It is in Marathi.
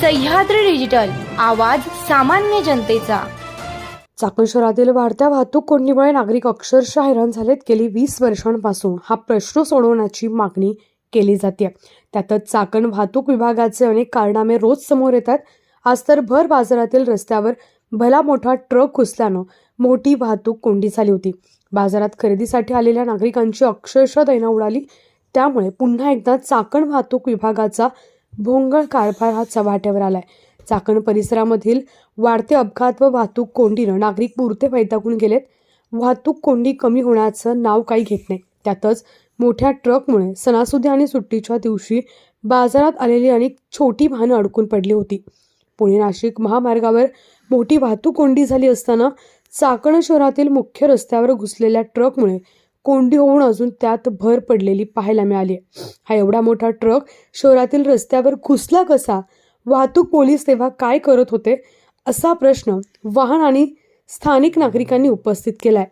सह्याद्री डिजिटल आवाज सामान्य जनतेचा. चाकण शहरातील वाढत्या वाहतूक कोंडीमुळे नागरिक अक्षरशः हैराण झालेत. गेली वीस वर्षांपासून हा प्रश्न सोडवण्याची मागणी केली जाते. त्यातच चाकण वाहतूक विभागाचे अनेक कारनामे रोज समोर येतात. आज तर भर बाजारातील रस्त्यावर भला मोठा ट्रक घुसल्यानं मोठी वाहतूक कोंडी झाली होती. बाजारात खरेदीसाठी आलेल्या नागरिकांची अक्षरशः दैना उडाली. त्यामुळे पुन्हा एकदा चाकण वाहतूक विभागाचा भोंगळ कारभार हा चव्हाट्यावर आलाय. चाकण परिसरामधील वाढते अपघात व वाहतूक कोंडीनं नागरिक पुरते वैतागून गेलेत. वाहतूक कोंडी कमी होण्याचं नाव काही घेत नाही. त्यातच मोठ्या ट्रकमुळे सणासुदी आणि सुट्टीच्या दिवशी बाजारात आलेली अनेक छोटी वाहनं अडकून पडली होती. पुणे नाशिक महामार्गावर मोठी वाहतूक कोंडी झाली असताना चाकण शहरातील मुख्य रस्त्यावर घुसलेल्या ट्रकमुळे कोंडी होऊन अजून त्यात भर पडलेली पाहायला मिळाली. हा एवढा मोठा ट्रक शहरातील रस्त्यावर घुसला कसा? वाहतूक पोलीस तेव्हा काय करत होते? असा प्रश्न वाहन आणि स्थानिक नागरिकांनी उपस्थित केलाय.